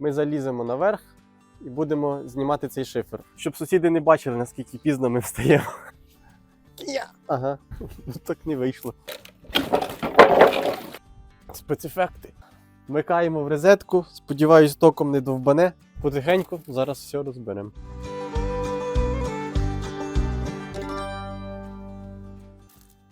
Ми заліземо наверх і будемо знімати цей шифер. Щоб сусіди не бачили, наскільки пізно ми встаємо. Ага, ну так не вийшло. Спецефекти. Вмикаємо в розетку, сподіваюсь, током не довбане. Потихеньку зараз все розберемо.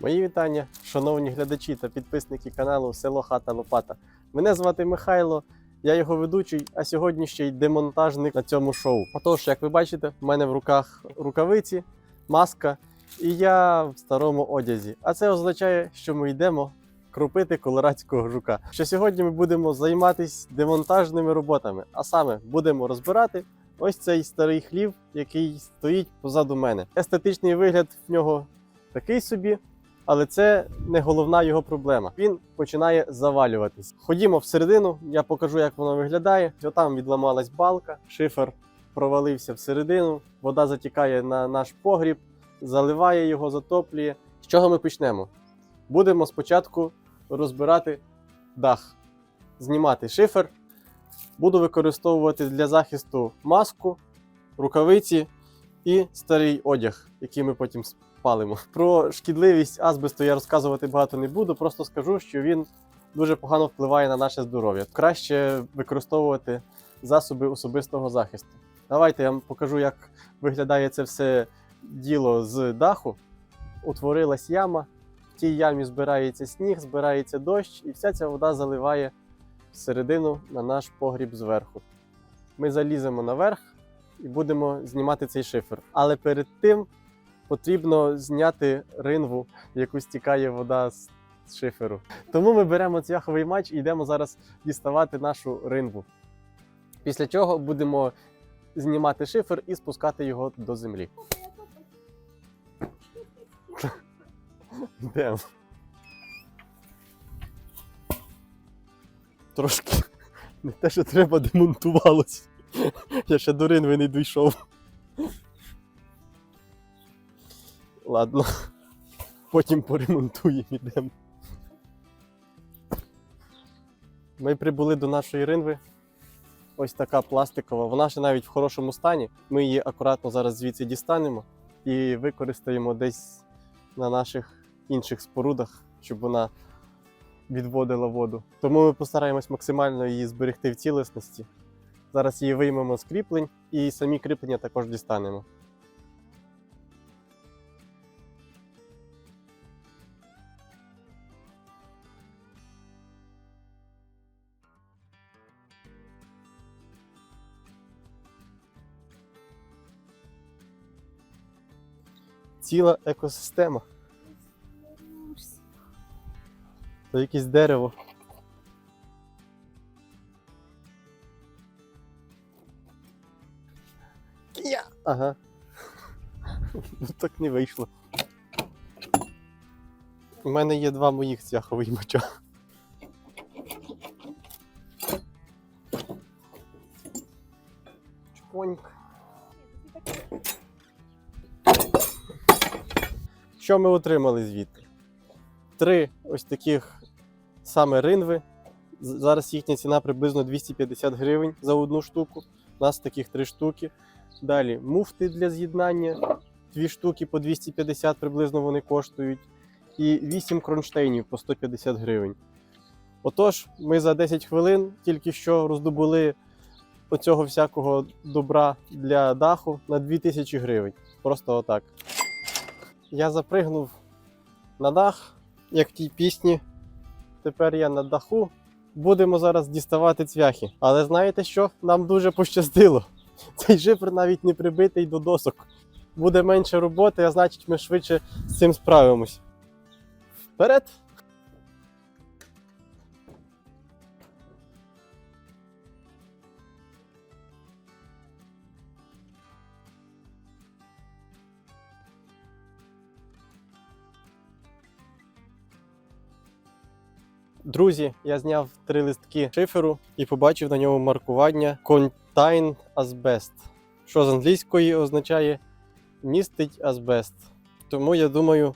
Мої вітання, шановні глядачі та підписники каналу Село Хата Лопата. Мене звати Михайло, я його ведучий, а сьогодні ще й демонтажник на цьому шоу. Отож, як ви бачите, в мене в руках рукавиці, маска, і я в старому одязі. А це означає, що ми йдемо крупити колорадського жука. Що сьогодні ми будемо займатися демонтажними роботами, а саме будемо розбирати ось цей старий хлів, який стоїть позаду мене. Естетичний вигляд в нього такий собі. Але це не головна його проблема. Він починає завалюватись. Ходімо всередину, я покажу, як воно виглядає. Там відламалась балка, шифер провалився всередину, вода затікає на наш погріб, заливає його, затоплює. З чого ми почнемо? Будемо спочатку розбирати дах, знімати шифер. Буду використовувати для захисту маску, рукавиці і старий одяг, який ми потім спалимо. Про шкідливість азбесту я розказувати багато не буду, просто скажу, що він дуже погано впливає на наше здоров'я. Краще використовувати засоби особистого захисту. Давайте я вам покажу, як виглядає це все діло з даху. Утворилась яма, в тій ямі збирається сніг, збирається дощ, і вся ця вода заливає всередину на наш погріб зверху. Ми заліземо наверх і будемо знімати цей шифер. Але перед тим потрібно зняти ринву, в яку стікає вода з шиферу. Тому ми беремо цвяховий матч і йдемо зараз діставати нашу ринву. Після чого будемо знімати шифер і спускати його до землі. Йдемо. Трошки не те, що треба, демонтувалось. Я ще до ринви не дійшов. Ладно, потім поремонтуємо ідемо. Ми прибули до нашої ринви. Ось така пластикова. Вона ще навіть в хорошому стані. Ми її акуратно зараз звідси дістанемо і використаємо десь на наших інших спорудах, щоб вона відводила воду. Тому ми постараємось максимально її зберегти в цілісності. Зараз її виймемо з кріплень і самі кріплення також дістанемо. Ціла екосистема. Це якесь дерево. Кія! Ага. Ну так не вийшло. У мене є два моїх цвяхових меча. Що ми отримали звідти? Три ось таких саме ринви. Зараз їхня ціна приблизно 250 гривень за одну штуку. У нас таких три штуки. Далі муфти для з'єднання. Дві штуки по 250 приблизно вони коштують. І 8 кронштейнів по 150 гривень. Отож, ми за 10 хвилин тільки що роздобули оцього всякого добра для даху на 2000 гривень. Просто отак. Я запригнув на дах, як в тій пісні. Тепер я на даху. Будемо зараз діставати цвяхи. Але знаєте що? Нам дуже пощастило. Цей жифр навіть не прибитий до досок. Буде менше роботи, а значить ми швидше з цим справимось. Вперед! Друзі, я зняв три листки шиферу і побачив на ньому маркування Contain Asbest, що з англійської означає містить азбест. Тому я думаю,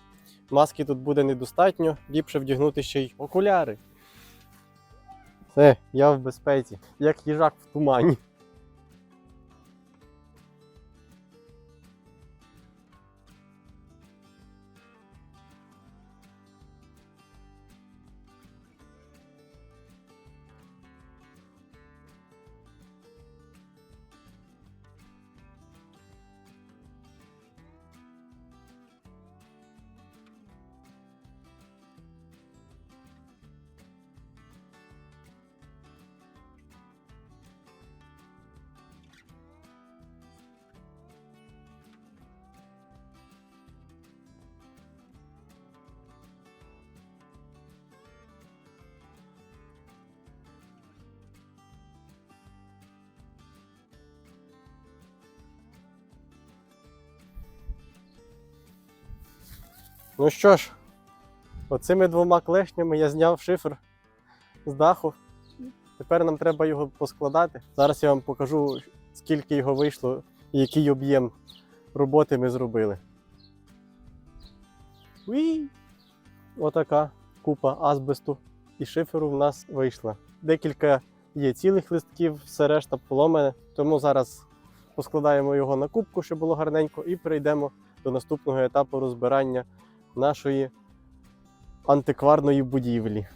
маски тут буде недостатньо, ліпше вдягнути ще й окуляри. Все, я в безпеці, як їжак в тумані. Ну що ж, оцими двома клешнями я зняв шифер з даху. Тепер нам треба його поскладати. Зараз я вам покажу, скільки його вийшло і який об'єм роботи ми зробили. Уі! Отака купа азбесту і шиферу в нас вийшла. Декілька є цілих листків, все решта поломане. Тому зараз поскладаємо його на кубку, щоб було гарненько, і перейдемо до наступного етапу розбирання нашої антикварної будівлі.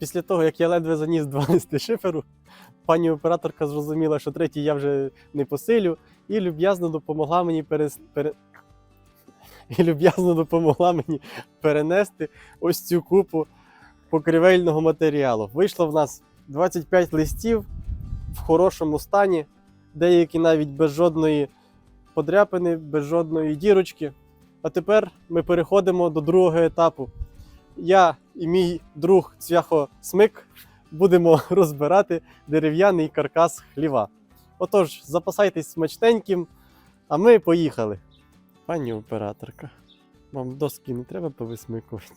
Після того, як я ледве заніс два листи шиферу, пані операторка зрозуміла, що третій я вже не посилю, і люб'язно допомогла мені перес... пере... і люб'язно допомогла мені перенести ось цю купу покрівельного матеріалу. Вийшло в нас 25 листів в хорошому стані, деякі навіть без жодної подряпини, без жодної дірочки. А тепер ми переходимо до другого етапу. Я і мій друг Цвяхо Смик будемо розбирати дерев'яний каркас хліва. Отож, запасайтесь смачненьким, а ми поїхали. Пані операторка, вам доски не треба повисмикувати.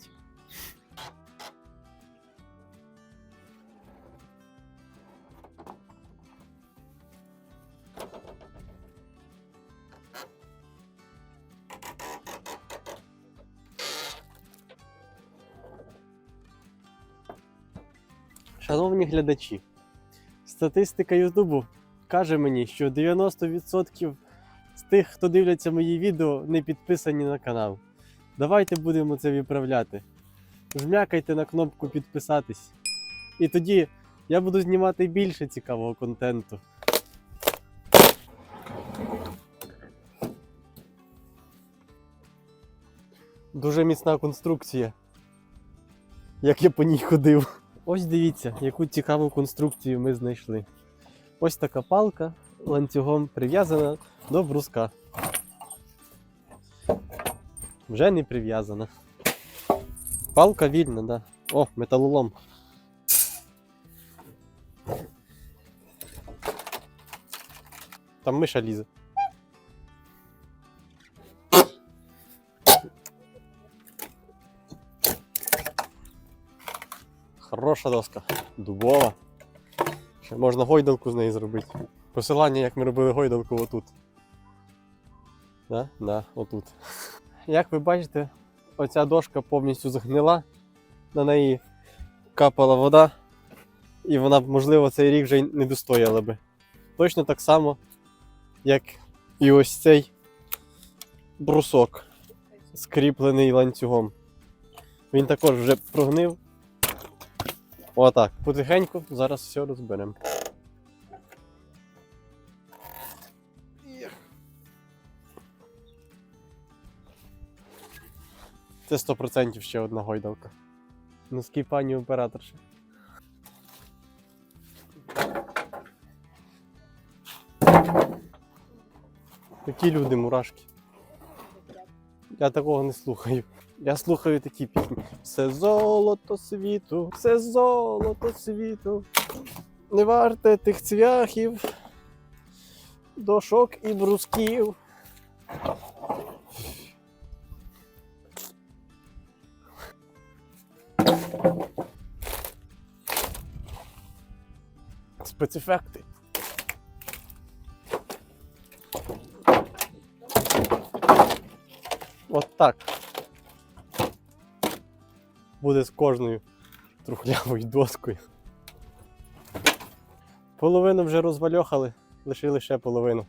Шановні глядачі, статистика Ютубу каже мені, що 90% з тих, хто дивляться мої відео, не підписані на канал. Давайте будемо це виправляти. Жмякайте на кнопку підписатись. І тоді я буду знімати більше цікавого контенту. Дуже міцна конструкція. Як я по ній ходив. Ось дивіться, яку цікаву конструкцію ми знайшли. Ось така палка ланцюгом прив'язана до бруска. Вже не прив'язана. Палка вільна, да. О, металолом. Там миша лізе. Хороша доска. Дубова. Ще можна гойдалку з неї зробити. Посилання, як ми робили гойдалку отут. Да? Да, отут. Як ви бачите, оця дошка повністю згнила, на неї капала вода, і вона, можливо, цей рік вже не достояла би. Точно так само, як і ось цей брусок, скріплений ланцюгом. Він також вже прогнив. Отак. Потихеньку зараз все розберемо. Це 100% ще одна гойдалка. Носки пані операторші. Такі люди мурашки. Я такого не слухаю. Я слухаю такі пісні. Все золото світу, все золото світу. Не варте тих цвяхів, дошок і брусків. Спецефекти. Так. Буде з кожною трухлявою доскою. Половину вже розвальохали, лишили ще половину.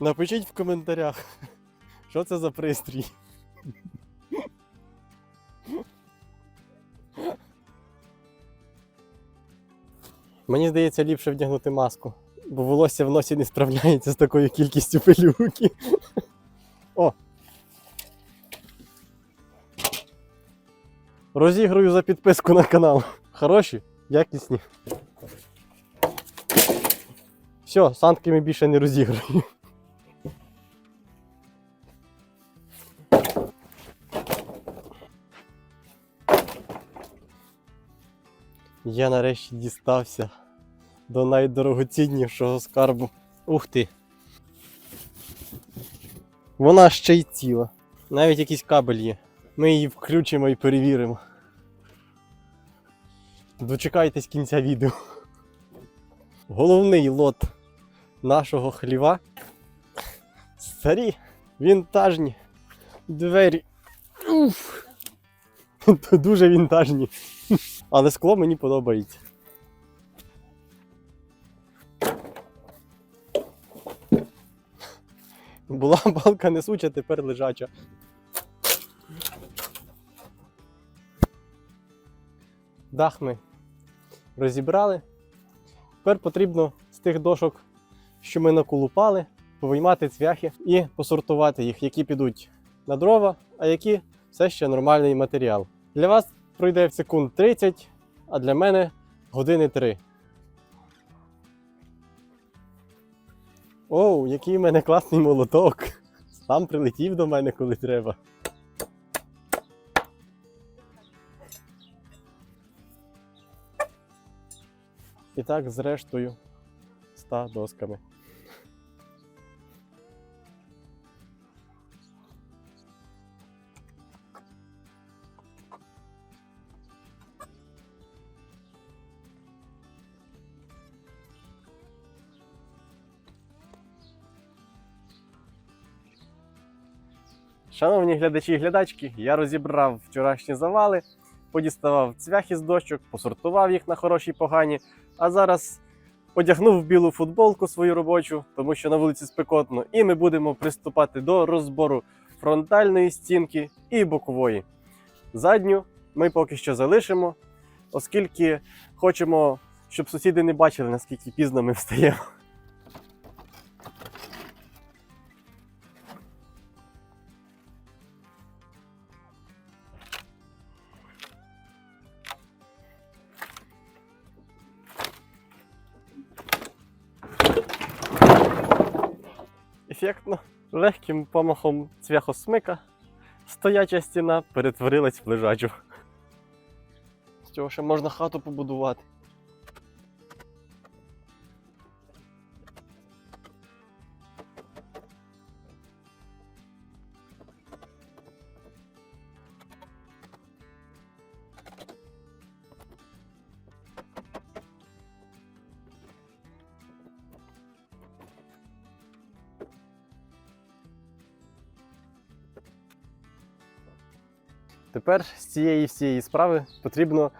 Напишіть в коментарях, що це за пристрій. Мені здається, ліпше вдягнути маску, бо волосся в носі не справляється з такою кількістю пилюки. О! Розіграю за підписку на канал. Хороші, якісні. Все, санки ми більше не розіграю. Я нарешті дістався до найдорогоціннішого скарбу. Ух ти. Вона ще й ціла. Навіть якийсь кабель є. Ми її включимо і перевіримо. Дочекайтесь кінця відео. Головний лот нашого хліва. Старі, вінтажні двері. Уф. Дуже вінтажні. Але скло мені подобається. Була балка несуча, тепер лежача. Дах ми розібрали. Тепер потрібно з тих дошок, що ми наколупали, повиймати цвяхи і посортувати їх, які підуть на дрова, а які все ще нормальний матеріал. Для вас пройде секунд 30, а для мене години 3. Оу, який в мене класний молоток. Сам прилетів до мене, коли треба. І так з рештою 100 досками. Шановні глядачі і глядачки, я розібрав вчорашні завали, подіставав цвяхи з дощок, посортував їх на хороші й погані, а зараз одягнув білу футболку свою робочу, тому що на вулиці спекотно, і ми будемо приступати до розбору фронтальної стінки і бокової. Задню ми поки що залишимо, оскільки хочемо, щоб сусіди не бачили, наскільки пізно ми встаємо. Ефектно, легким помахом цвяхосмика стояча стіна перетворилась в лежачу. З цього ще можна хату побудувати. Тепер з цієї всієї справи потрібно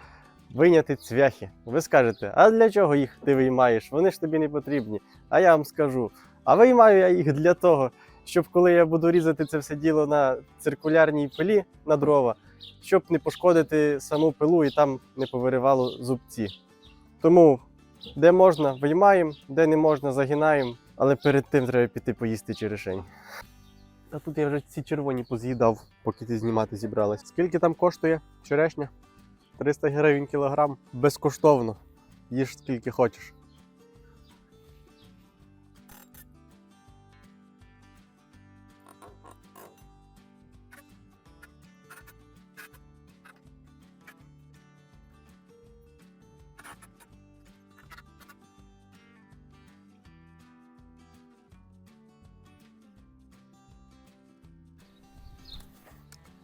вийняти цвяхи. Ви скажете, а для чого їх ти виймаєш? Вони ж тобі не потрібні. А я вам скажу: а виймаю я їх для того, щоб коли я буду різати це все діло на циркулярній пилі на дрова, щоб не пошкодити саму пилу і там не повиривало зубці. Тому де можна, виймаємо, де не можна, загинаємо, але перед тим треба піти поїсти черешень. А тут я вже ці червоні поз'їдав, поки ти знімати зібралась. Скільки там коштує черешня? 300 гривень кілограм. Безкоштовно. Їж скільки хочеш.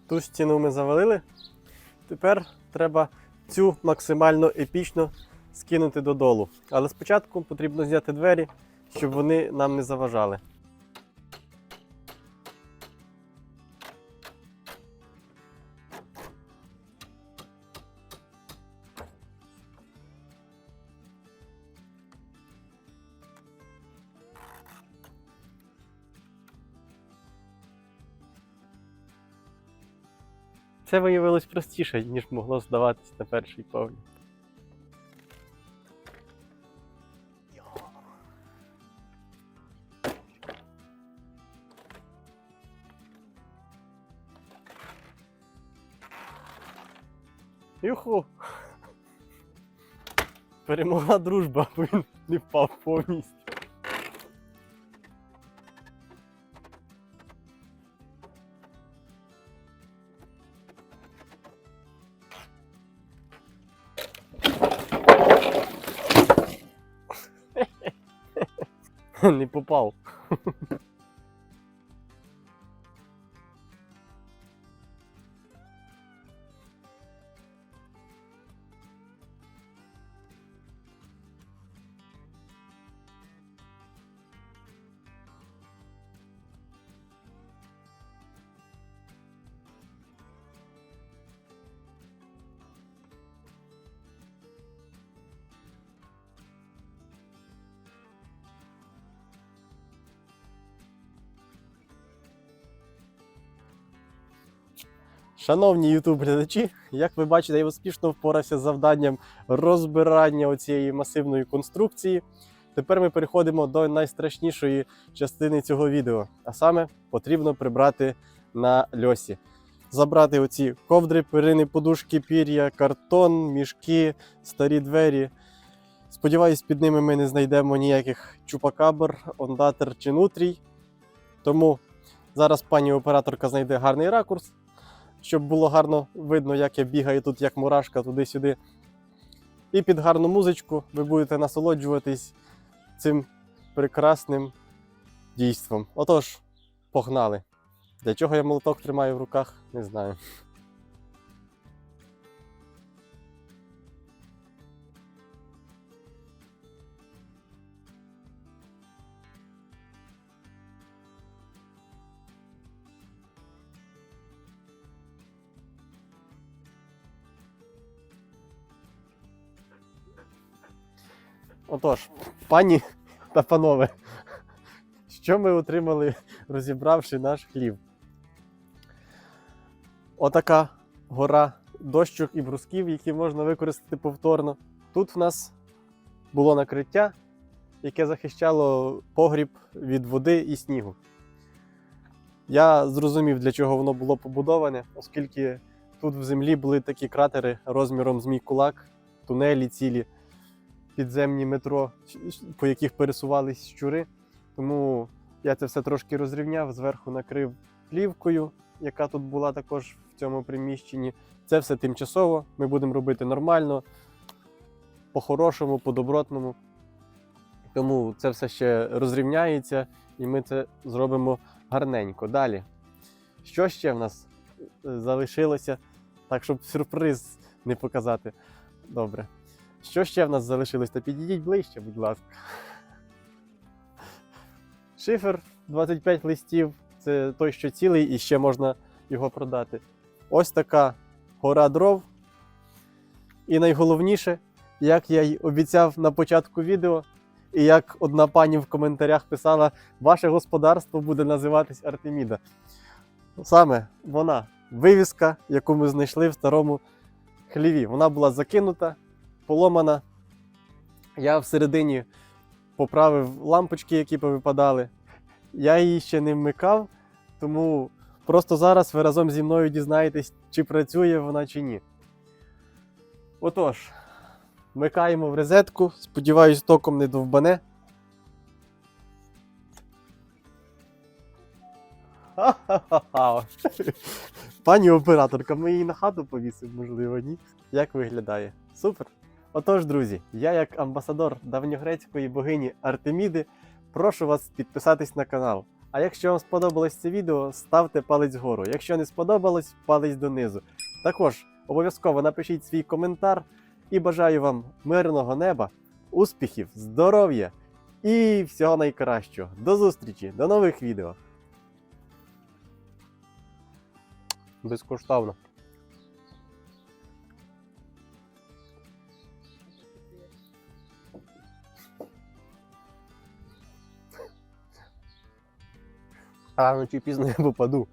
Ту стіну ми завалили. Тепер треба цю максимально епічно скинути додолу. Але спочатку потрібно зняти двері, щоб вони нам не заважали. Це виявилось простіше, ніж могло здаватися на перший погляд. Юху! Перемогла дружба, бо він не впав повністю. Не попав. Шановні youtube глядачі, як ви бачите, я успішно впорався з завданням розбирання оцієї масивної конструкції. Тепер ми переходимо до найстрашнішої частини цього відео. А саме потрібно прибрати на льосі. Забрати оці ковдри, перини, подушки, пір'я, картон, мішки, старі двері. Сподіваюсь, під ними ми не знайдемо ніяких чупакабр, ондатер чи нутрій. Тому зараз пані операторка знайде гарний ракурс, щоб було гарно видно, як я бігаю тут, як мурашка, туди-сюди. І під гарну музичку ви будете насолоджуватись цим прекрасним дійством. Отож, погнали! Для чого я молоток тримаю в руках, не знаю. Отож, пані та панове, що ми отримали, розібравши наш хлів? Отака гора дощок і брусків, які можна використати повторно. Тут в нас було накриття, яке захищало погріб від води і снігу. Я зрозумів, для чого воно було побудоване, оскільки тут в землі були такі кратери розміром з мій кулак, тунелі цілі підземні метро, по яких пересувались щури. Тому я це все трошки розрівняв, зверху накрив плівкою, яка тут була також в цьому приміщенні. Це все тимчасово. Ми будемо робити нормально, по-хорошому, по-добротному. Тому це все ще розрівняється, і ми це зробимо гарненько. Далі. Що ще в нас е, залишилося? Так, щоб сюрприз не показати. Добре. Що ще в нас залишилось? Та підійдіть ближче, будь ласка. Шифер 25 листів. Це той, що цілий, і ще можна його продати. Ось така гора дров. І найголовніше, як я й обіцяв на початку відео, і як одна пані в коментарях писала, ваше господарство буде називатись Артеміда. Саме вона вивіска, яку ми знайшли в старому хліві. Вона була закинута, поломана. Я всередині поправив лампочки, які повипадали. Я її ще не вмикав, тому просто зараз ви разом зі мною дізнаєтесь, чи працює вона чи ні. Отож, вмикаємо в розетку. Сподіваюсь, током не довбане. Ха-ха-ха. Пані операторка, ми її на хату повісимо, можливо, ні. Як виглядає? Супер! Отож, друзі, я як амбасадор давньогрецької богині Артеміди прошу вас підписатись на канал, А якщо вам сподобалось це відео, ставте палець вгору. Якщо не сподобалось, палець донизу. Також обов'язково напишіть свій коментар і бажаю вам мирного неба, успіхів, здоров'я і всього найкращого. До зустрічі, до нових відео. Безкоштовно. Рано чи пізно я попаду.